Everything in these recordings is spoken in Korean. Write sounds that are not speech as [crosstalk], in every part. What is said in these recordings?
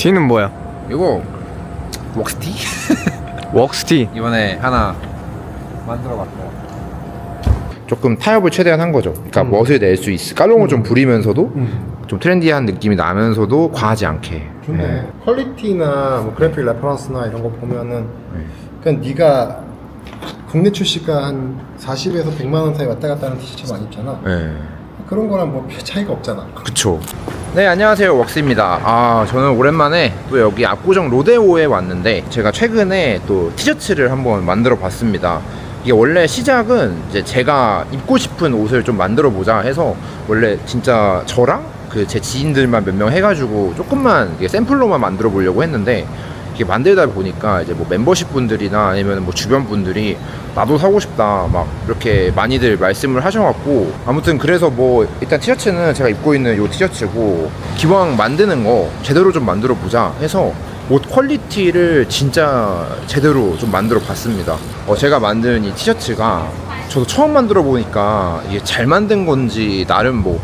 T는 뭐야? 이거 웍스티? [laughs] 웍스티. 이번에 하나 만들어봤어요. 조금 타협을 최대한 한 거죠. 그러니까 멋을 낼 수 있어. 깔롱을 좀 부리면서도 좀 트렌디한 느낌이 나면서도 과하지 않게. 좋네. 네. 퀄리티나 뭐 그래픽 레퍼런스나 이런 거 보면은 네. 그냥 네가 국내 출시가 한 40에서 100만 원 사이 왔다 갔다 하는 티셔츠 많이 입잖아. 네. 그런 거랑 뭐 별 차이가 없잖아. 그쵸. 네, 안녕하세요. 웍스입니다. 아, 저는 오랜만에 또 여기 압구정 로데오에 왔는데 제가 최근에 또 티셔츠를 한번 만들어 봤습니다. 이게 원래 시작은 이제 제가 입고 싶은 옷을 좀 만들어 보자 해서 원래 진짜 저랑 그 제 지인들만 몇 명 해가지고 조금만 이게 샘플로만 만들어 보려고 했는데 이게 만들다 보니까 이제 뭐 멤버십 분들이나 아니면 뭐 주변 분들이 나도 사고 싶다 막 이렇게 많이들 말씀을 하셔갖고 아무튼 그래서 뭐 일단 티셔츠는 제가 입고 있는 요 티셔츠고 기왕 만드는 거 제대로 좀 만들어 보자 해서 옷 퀄리티를 진짜 제대로 좀 만들어 봤습니다. 어, 제가 만든 이 티셔츠가 저도 처음 만들어 보니까 이게 잘 만든 건지 나름 뭐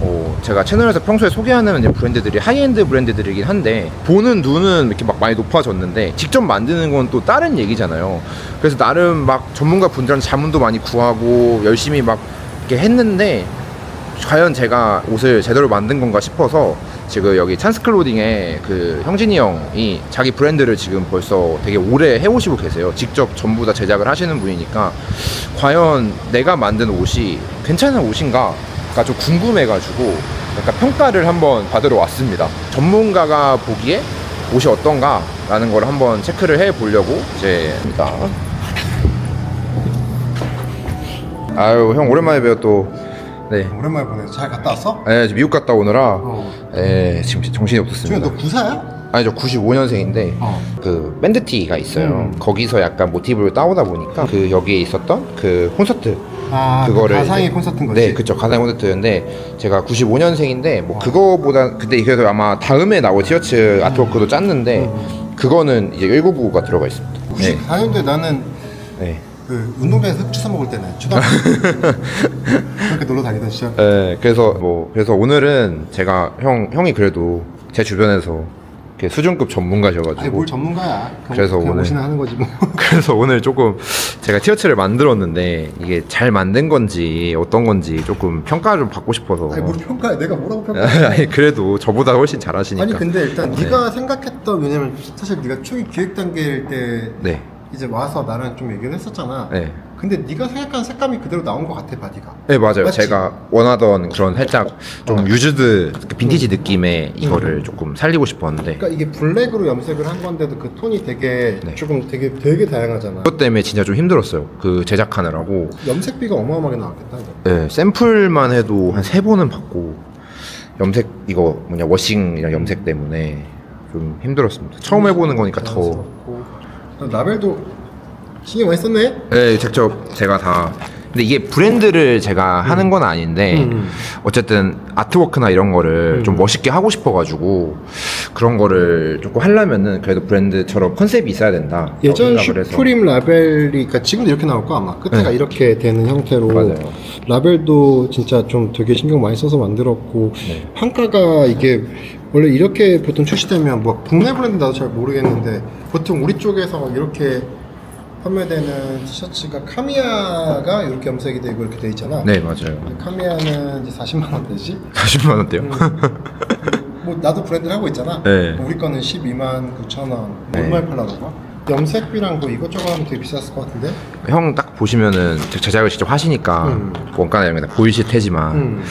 어, 제가 채널에서 평소에 소개하는 이제 브랜드들이 하이엔드 브랜드들이긴 한데 보는 눈은 이렇게 막 많이 높아졌는데 직접 만드는 건 또 다른 얘기잖아요. 그래서 나름 막 전문가 분들한테 자문도 많이 구하고 열심히 막 이렇게 했는데 과연 제가 옷을 제대로 만든 건가 싶어서 지금 여기 찬스클로딩에 그 형진이 형이 자기 브랜드를 지금 벌써 되게 오래 해오시고 계세요. 직접 전부 다 제작을 하시는 분이니까 과연 내가 만든 옷이 괜찮은 옷인가가 좀 궁금해가지고 약간 평가를 한번 받으러 왔습니다. 전문가가 보기에 옷이 어떤가라는 걸 한번 체크를 해 보려고 이제 합니다. 아유 형 오랜만에 뵈어 또 네. 오랜만에 보네. 잘 갔다 왔어? 네, 미국 갔다 오느라 어. 네, 지금 정신이 없었습니다. 너 구사야? 아니 저 95년생인데 어. 그 밴드티가 있어요. 음. 거기서 약간 모티브를 따오다 보니까 그 여기에 있었던 그 콘서트 아, 그거를 그 가상의 콘서트인 거지. 네, 그쵸 가상 콘서트였는데 제가 95년생인데 뭐 그거보다 근데 그래서 아마 다음에 나올 티셔츠 아트워크도 짰는데 그거는 이제 19부가 들어가 있습니다. 네, 94년도에 나는 네. 그 운동장에서 흑주 사 먹을 때네. 초등학교 [laughs] 그렇게 놀러 다니던 시절. 네, 그래서 뭐 그래서 오늘은 제가 형 형이 그래도 제 주변에서 이렇게 수준급 전문가셔가지고 아니 뭘 전문가야. 그냥, 그래서 그냥 오늘- 옷이나 하는 거지 뭐. [laughs] 그래서 오늘 조금 제가 티셔츠를 만들었는데 이게 잘 만든 건지 어떤 건지 조금 평가를 좀 받고 싶어서 아니 뭘 평가해? 내가 뭐라고 [laughs] 평가해? 아니 그래도 저보다 훨씬 잘하시니까 아니 근데 일단 네. 네가 생각했던 왜냐면 사실 네가 초기 기획 단계일 때 네, 이제 와서 나랑 좀 얘기를 했었잖아. 네. 근데 네가 생각한 색감이 그대로 나온 것 같아 바디가. 네 맞아요. 맞지? 제가 원하던 그런 살짝 좀 어. 유즈드 그 빈티지 느낌의 음. 이거를 조금 살리고 싶었는데 그러니까 이게 블랙으로 염색을 한 건데도 그 톤이 되게 네. 조금 되게 되게 다양하잖아. 그것 때문에 진짜 좀 힘들었어요. 그 제작하느라고 염색비가 어마어마하게 나왔겠다. 이거. 네, 샘플만 해도 한 세 번은 받고 염색 이거 뭐냐 워싱이랑 염색 때문에 좀 힘들었습니다. 처음 해보는 거니까 더 자연스럽고. 라벨도 신경 많이 썼네. 네, 직접 제가 다. 근데 이게 브랜드를 제가 하는 건 아닌데 음. 어쨌든 아트워크나 이런 거를 좀 멋있게 하고 싶어가지고 그런 거를 조금 하려면은 그래도 브랜드처럼 컨셉이 있어야 된다. 예전. 슈프림 라벨이 그러니까 지금도 이렇게 나올 거 아마 끝에가 네. 이렇게 되는 형태로 맞아요. 라벨도 진짜 좀 되게 신경 많이 써서 만들었고 네. 판가가 이게 원래 이렇게 보통 출시되면 뭐 국내 브랜드 나도 잘 모르겠는데 보통 우리 쪽에서 이렇게 판매되는 티셔츠가 카미야가 이렇게 염색이 되고 이렇게 돼 있잖아. 네 맞아요. 근데 카미야는 이제 40만 원대지. 40만 원대요. 뭐 나도 브랜드를 하고 있잖아. 네. 뭐 우리 거는 12만 9천 원. 네. 얼마에 팔라고 봐? 염색비랑 뭐 이것저것 하면 되게 비쌌을 것 같은데? 형 딱 보시면은 제- 제작을 직접 하시니까 음. 원가나 이런 게다 보이실 테지만 음.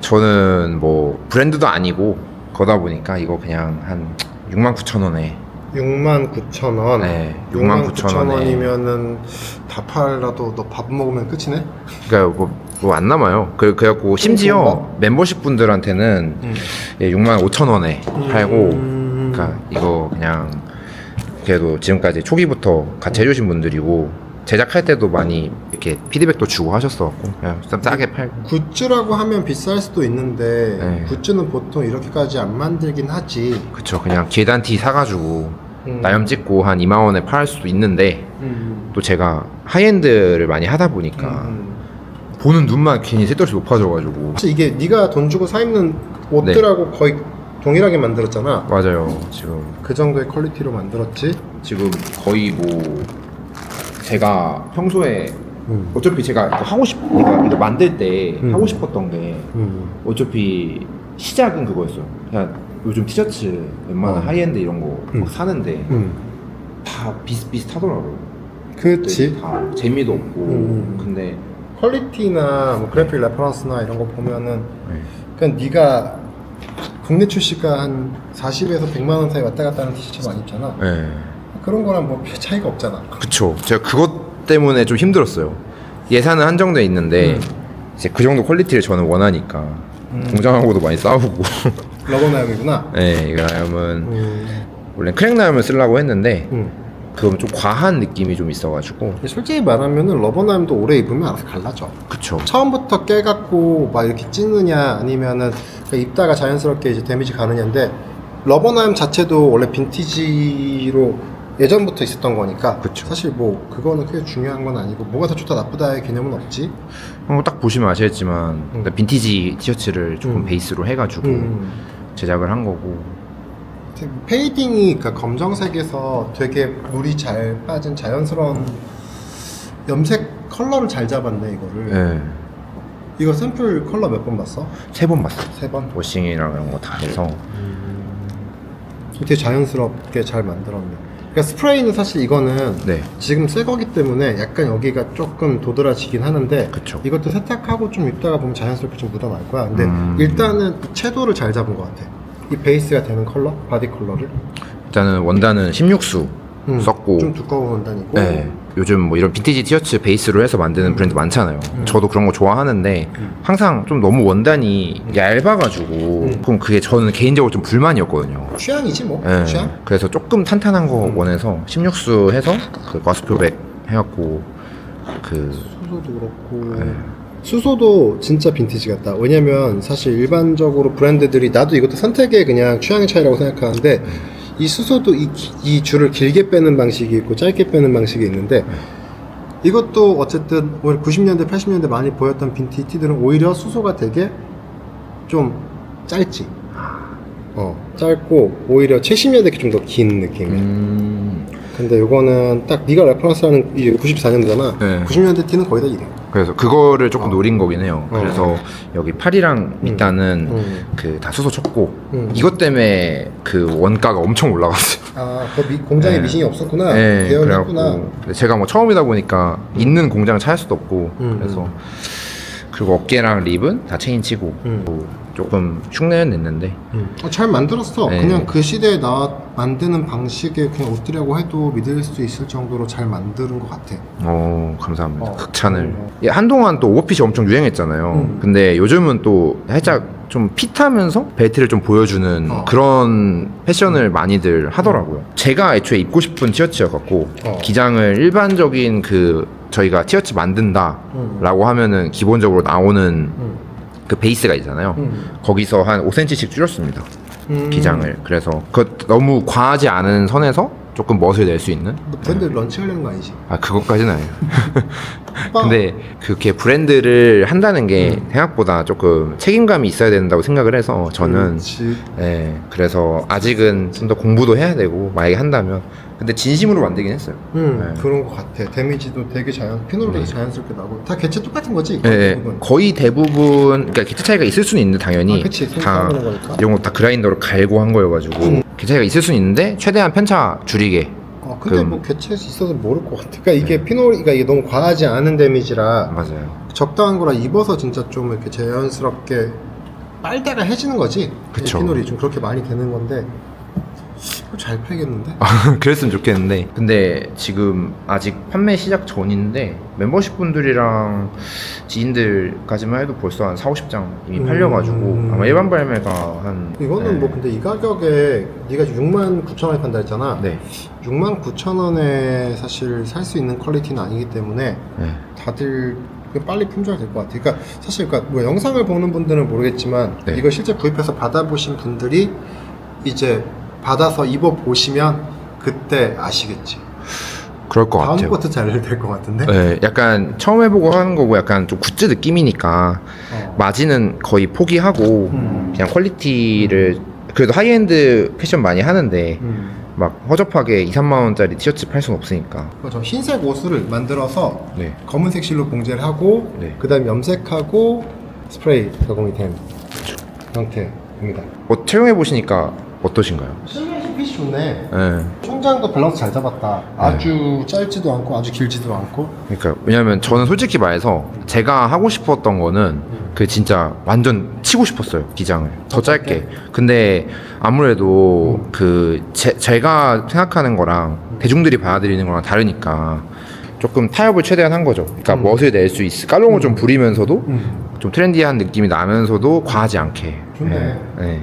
저는 뭐 브랜드도 아니고 거다 보니까 이거 그냥 한 6만 9천 원에 6만 9천 원. 네, 6만 69,000 9천 원에. 원이면은 다 팔라도 너 밥 먹으면 끝이네? 그러니까 뭐안 남아요. 그 그래갖고 심지어? 멤버십 분들한테는 음. 예, 6만 5천 원에 팔고 음. 그러니까 이거 그냥 그래도 지금까지 초기부터 같이 해주신 분들이고 제작할 때도 많이 이렇게 피드백도 주고 하셨어갖고 그냥 좀 싸게 팔고 굿즈라고 하면 비쌀 수도 있는데 네. 굿즈는 보통 이렇게까지 안 만들긴 하지. 그쵸 그냥 계단티 사가지고 음. 나염 찍고 한 2만 원에 팔 수도 있는데 음. 또 제가 하이엔드를 많이 하다 보니까 음. 보는 눈만 괜히 셋도시 높아져가지고 이게 네가 돈 주고 사 입는 옷들하고 네. 거의 동일하게 만들었잖아. 맞아요. 지금 그 정도의 퀄리티로 만들었지. 지금 거의 뭐 제가 평소에 음. 어차피 제가 이거 하고 싶 그러니까 이거 만들 때 음. 하고 싶었던 게 음. 어차피 시작은 그거였어요. 그냥 요즘 티셔츠 웬만한 어. 하이엔드 이런 거 막 음. 사는데 음. 다 비슷비슷하더라고요. 그치. 다 재미도 없고 음. 근데 퀄리티나 뭐 그래픽 레퍼런스나 이런 거 보면은 네. 그냥 네가 국내 출시가 한 40에서 100만 원 사이 왔다 갔다 하는 티셔츠 많이 입잖아. 네. 그런 거랑 뭐 차이가 없잖아. 그쵸. 제가 그것 때문에 좀 힘들었어요. 예산은 한정돼 있는데 음. 이제 그 정도 퀄리티를 저는 원하니까 음. 공장하고도 많이 싸우고. [laughs] 러버나염이구나. 네, 이 나염은 음. 원래 크랙 나염을 쓰려고 했는데 음. 그건 좀 과한 느낌이 좀 있어가지고. 근데 솔직히 말하면은 러버나염도 오래 입으면 알아서 갈라져. 그쵸. 처음부터 깨갖고 막 이렇게 찌느냐 아니면은 그냥 입다가 자연스럽게 이제 데미지 가느냐인데 러버나임 자체도 원래 빈티지로 예전부터 있었던 거니까 그쵸. 사실 뭐 그거는 크게 중요한 건 아니고 뭐가 더 좋다 나쁘다의 개념은 없지 어, 딱 보시면 아시겠지만 음. 빈티지 티셔츠를 조금 음. 베이스로 해가지고 음. 제작을 한 거고. 페이딩이 그러니까 검정색에서 되게 물이 잘 빠진 자연스러운 염색 컬러를 잘 잡았네 이거를 네. 이거 샘플 컬러 몇 번 봤어? 세 번 봤어요. 세 번? 워싱이랑 이런 거 다 해서. 되게 자연스럽게 잘 만들었네. 그러니까 스프레이는 사실 이거는 네. 지금 새 거기 때문에 약간 여기가 조금 도드라지긴 하는데 그쵸. 이것도 세탁하고 좀 입다가 보면 자연스럽게 좀 묻어날 거야. 근데 음. 일단은 이 채도를 잘 잡은 것 같아. 이 베이스가 되는 컬러, 바디 컬러를 일단은 원단은 16수 음, 썼고. 좀 두꺼운 원단이고 네. 요즘 뭐 이런 빈티지 티셔츠 베이스로 해서 만드는 브랜드 많잖아요. 음. 저도 그런 거 좋아하는데 음. 항상 좀 너무 원단이 얇아가지고 음. 그럼 그게 저는 개인적으로 좀 불만이었거든요. 취향이지 뭐 네. 취향. 그래서 조금 탄탄한 거 음. 원해서 16수 해서 그 과수표백 해갖고 그 수소도 그렇고 네. 수소도 진짜 빈티지 같다. 왜냐면 사실 일반적으로 브랜드들이 나도 이것도 선택의 그냥 취향의 차이라고 생각하는데 이 수소도 이, 기- 이 줄을 길게 빼는 방식이 있고 짧게 빼는 방식이 있는데 이것도 어쨌든 오히려 90년대 80년대 많이 보였던 빈티 티들은 오히려 수소가 되게 좀 짧지. 어 짧고 오히려 70년대 좀 더 긴 느낌이야. 음, 근데 이거는 딱 네가 레퍼런스하는 이제 94년도잖아. 네. 90년대 티는 거의 다 이래. 그래서 그거를 조금 어. 노린 거긴 해요. 어. 그래서 여기 팔이랑 밑단은 음. 그 다 수소 쳤고 음. 이것 때문에 그 원가가 엄청 올라갔어요. 아, 그 미- 공장에 네. 미신이 없었구나. 네, 계열했구나. 그래갖고 제가 뭐 처음이다 보니까 있는 공장을 찾을 수도 없고 음. 그래서 그리고 어깨랑 립은 다 체인 치고 음. 뭐 조금 흉내는 냈는데 어, 잘 만들었어. 네. 그냥 그 시대에 나 만드는 방식의 그냥 옷들이라고 해도 믿을 수 있을 정도로 잘 만드는 것 같아. 어 감사합니다 어. 극찬을 어. 예, 한동안 또 오버핏이 엄청 유행했잖아요 음. 근데 요즘은 또 살짝 좀 핏하면서 벨트를 좀 보여주는 어. 그런 패션을 많이들 하더라고요 제가 애초에 입고 싶은 티셔츠여갖고 어. 기장을 일반적인 그 저희가 티셔츠 만든다 음. 라고 하면은 기본적으로 나오는 음. 그 베이스가 있잖아요 음. 거기서 한 5cm씩 줄였습니다 음. 기장을 그래서 그 너무 과하지 않은 선에서 조금 멋을 낼 수 있는 너 브랜드 런칭하려는 거 아니지? 아 그것까지는 아니에요 [laughs] 근데 그렇게 브랜드를 한다는 게 음. 생각보다 조금 책임감이 있어야 된다고 생각을 해서 저는 그렇지. 예 그래서 아직은 좀 더 공부도 해야 되고 만약에 한다면 근데 진심으로 만들긴 했어요 음, 네. 그런 것 같아. 데미지도 되게 자연, 피노도 되게 네. 자연스럽게 나고 다 개체 똑같은 거지? 예, 예. 대부분. 거의 대부분 그러니까 기체 차이가 있을 수는 있는데 당연히 아, 그치. 손다 거니까. 이런 거 다 그라인더로 갈고 한 거여가지고 음. 기체 차이가 있을 수는 있는데 최대한 편차 줄이게 어, 근데 그럼- 뭐 개체 있어서 모를 것 같아. 그러니까 이게 피노리가 이게 너무 과하지 않은 데미지라 맞아요 적당한 거라 입어서 진짜 좀 이렇게 자연스럽게 빨다가 해지는 거지. 그쵸. 이 피놀이 좀 그렇게 많이 되는 건데 잘 팔겠는데? [laughs] 그랬으면 좋겠는데 근데 지금 아직 판매 시작 전인데 멤버십 분들이랑 지인들까지만 해도 벌써 한 4, 50장 이미 음. 팔려가지고 아마 일반 발매가 한 이거는 네. 뭐 근데 이 가격에 네가 6만 9천 원에 판다 했잖아. 네. 6만 9천 원에 사실 살 수 있는 퀄리티는 아니기 때문에 네. 다들 빨리 품절이 될 것 같아. 그러니까 사실 그러니까 뭐 영상을 보는 분들은 모르겠지만 네. 이거 실제 구입해서 받아보신 분들이 이제 받아서 입어 보시면 그때 아시겠지. 그럴 것 다음 같아요 것도 잘 될 것 같은데. 네, 약간 처음 해보고 하는 거고 약간 좀 굿즈 느낌이니까 어. 마진은 거의 포기하고 음. 그냥 퀄리티를 그래도 하이엔드 패션 많이 하는데 음. 막 허접하게 2, 3만 원짜리 티셔츠 팔 수는 없으니까. 그래서 흰색 옷을 만들어서 네. 검은색 실로 봉제를 하고 네. 그다음 염색하고 스프레이 가공이 된 형태입니다. 뭐 착용해 보시니까 어떠신가요? 실루엣이 핏이 좋네. 예. 총장도 밸런스 잘 잡았다. 아주 짧지도 않고 아주 길지도 않고. 그러니까 왜냐면 저는 솔직히 말해서 제가 하고 싶었던 거는 그 진짜 완전 치고 싶었어요 기장을 더 짧게 근데 아무래도 그 제, 제가 생각하는 거랑 대중들이 받아들이는 거랑 다르니까 조금 타협을 최대한 한 거죠 그러니까 멋을 낼 수 있을 깔롱을 좀 부리면서도 음. 좀 트렌디한 느낌이 나면서도 과하지 않게 좋네. 예, 예.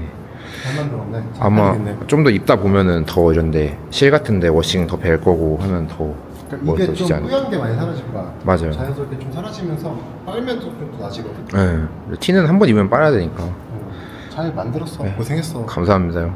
잘 만들었네. 잘 아마. 좀 더 입다 보면은 더 이런데 실 같은데 워싱 더 벨 거고 하면 더 그러니까 이게 멋있지 좀 뿌연 게 많이 사라질 거야. 맞아요. 자연스럽게 좀 사라지면서 빨면 좀 나아지거든. 예. 티는 한 번 입으면 빨아야 되니까 음. 잘 만들었어. 고생했어. 감사합니다요.